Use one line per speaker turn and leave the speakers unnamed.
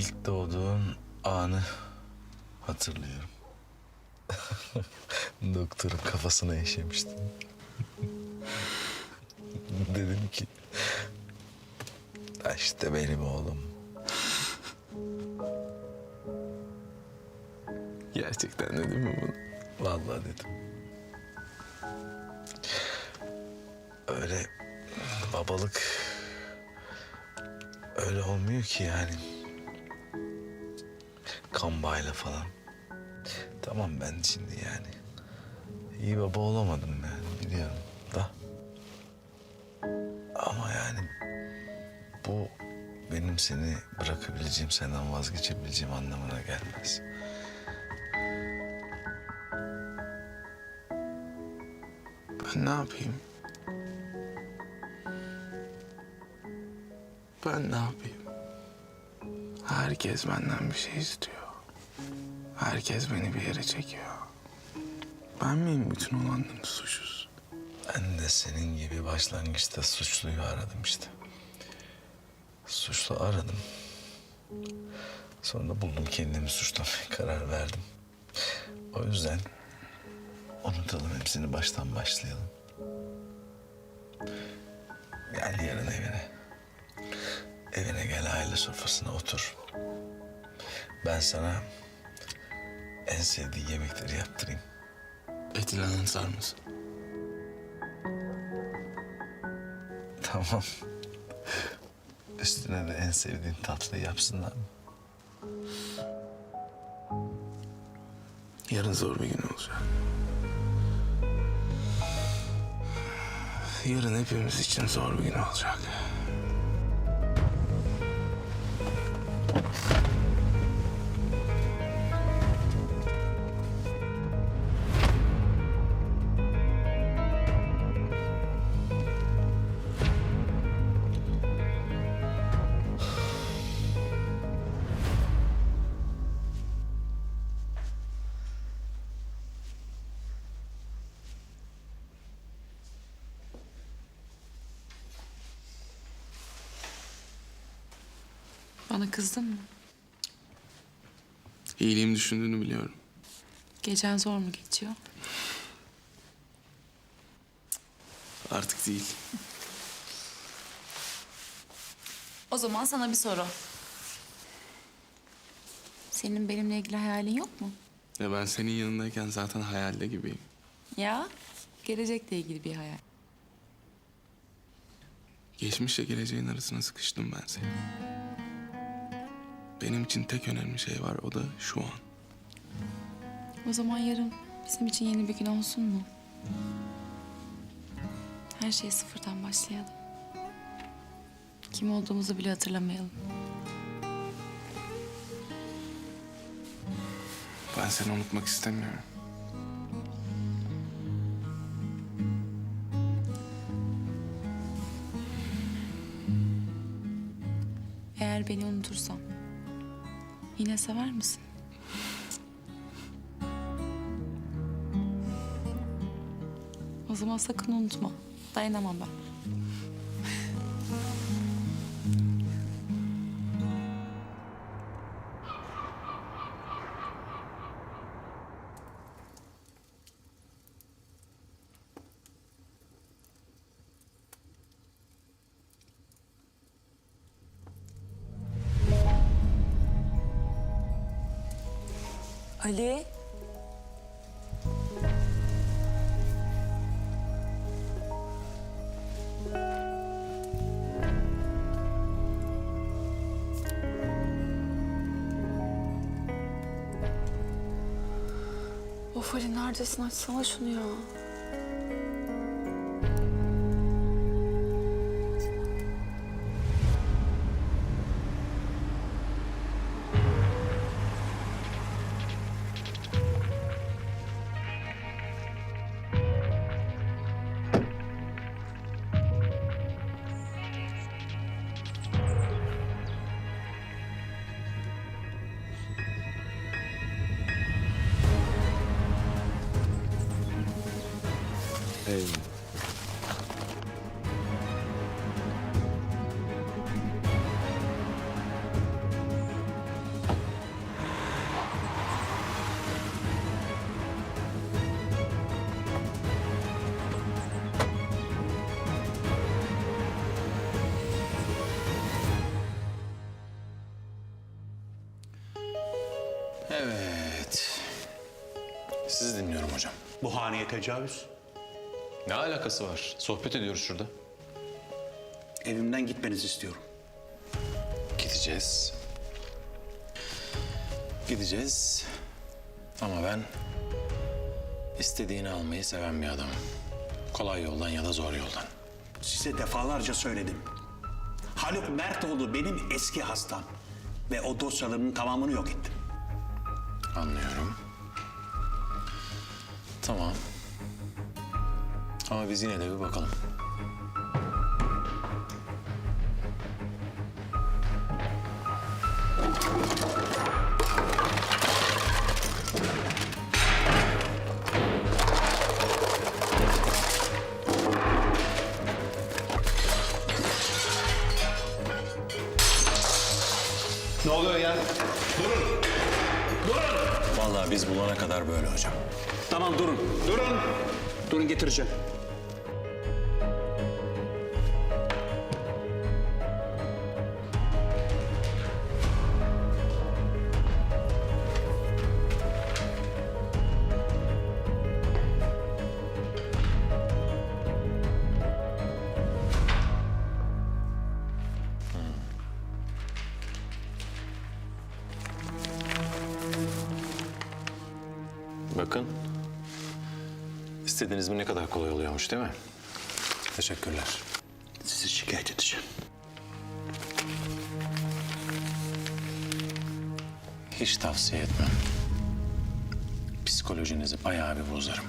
İlk doğduğun anı hatırlıyorum. Doktorun kafasına eşemiştim. Dedim ki... "Ha işte benim oğlum.
Gerçekten dedim mi bunu?
Vallahi dedim. Öyle babalık öyle olmuyor ki yani. Kan bağıyla falan. Tamam ben şimdi yani iyi baba olamadım yani biliyorum da. Ama yani bu benim seni bırakabileceğim, senden vazgeçebileceğim anlamına gelmez.
Ben ne yapayım? Ben ne yapayım? Herkes benden bir şey istiyor. Herkes beni bir yere çekiyor. Ben miyim bütün olanların suçlusu?
Ben de senin gibi başlangıçta suçluyu aradım işte. Suçlu aradım. Sonra buldum kendimi suçlamaya karar verdim. O yüzden unutalım hepsini baştan başlayalım. Gel yarın evine. Evine gel aile sofrasına otur. Ben sana en sevdiğin yemekleri yaptırayım.
Etilen sarması.
Tamam. Üstüne de en sevdiğin tatlıyı yapsınlar mı?
Yarın zor bir gün olacak. Yarın hepimiz için zor bir gün olacak.
Bana kızdın mı?
İyiliğimi düşündüğünü biliyorum.
Gecen zor mu geçiyor?
Artık değil.
O zaman sana bir soru. Senin benimle ilgili hayalin yok mu?
Ya ben senin yanındayken zaten hayalde gibiyim.
Ya gelecekle ilgili bir hayal.
Geçmişle geleceğin arasına sıkıştım ben seni. Benim için tek önemli şey var o da şu an.
O zaman yarın bizim için yeni bir gün olsun mu? Her şeye sıfırdan başlayalım. Kim olduğumuzu bile hatırlamayalım.
Ben seni unutmak istemiyorum.
Eğer beni unutursam yine sever misin? O zaman sakın unutma. Dayanamam ben.
Ali.
Of Ali neredesin? Açsana şunu ya.
Eyvallah.
Evet. Sizi dinliyorum hocam.
Bu haneye tecavüz.
Ne alakası var? Sohbet ediyoruz şurada.
Evimden gitmenizi istiyorum.
Gideceğiz. Gideceğiz. Ama ben istediğini almayı seven bir adamım. Kolay yoldan ya da zor yoldan.
Size defalarca söyledim. Haluk Mertoğlu benim eski hastam. Ve o dosyalarının tamamını yok ettim.
Anlıyorum. Tamam. Ama biz yine de bir bakalım.
Ne oluyor ya? Durun. Durun.
Vallahi biz bulana kadar böyle hocam.
Tamam durun. Durun. Durun getireceğim.
Bakın. İstediğiniz mi ne kadar kolay oluyormuş değil mi? Teşekkürler.
Sizi şikayet edeceğim.
Hiç tavsiye etmem. Psikolojinizi bayağı bir bozarım.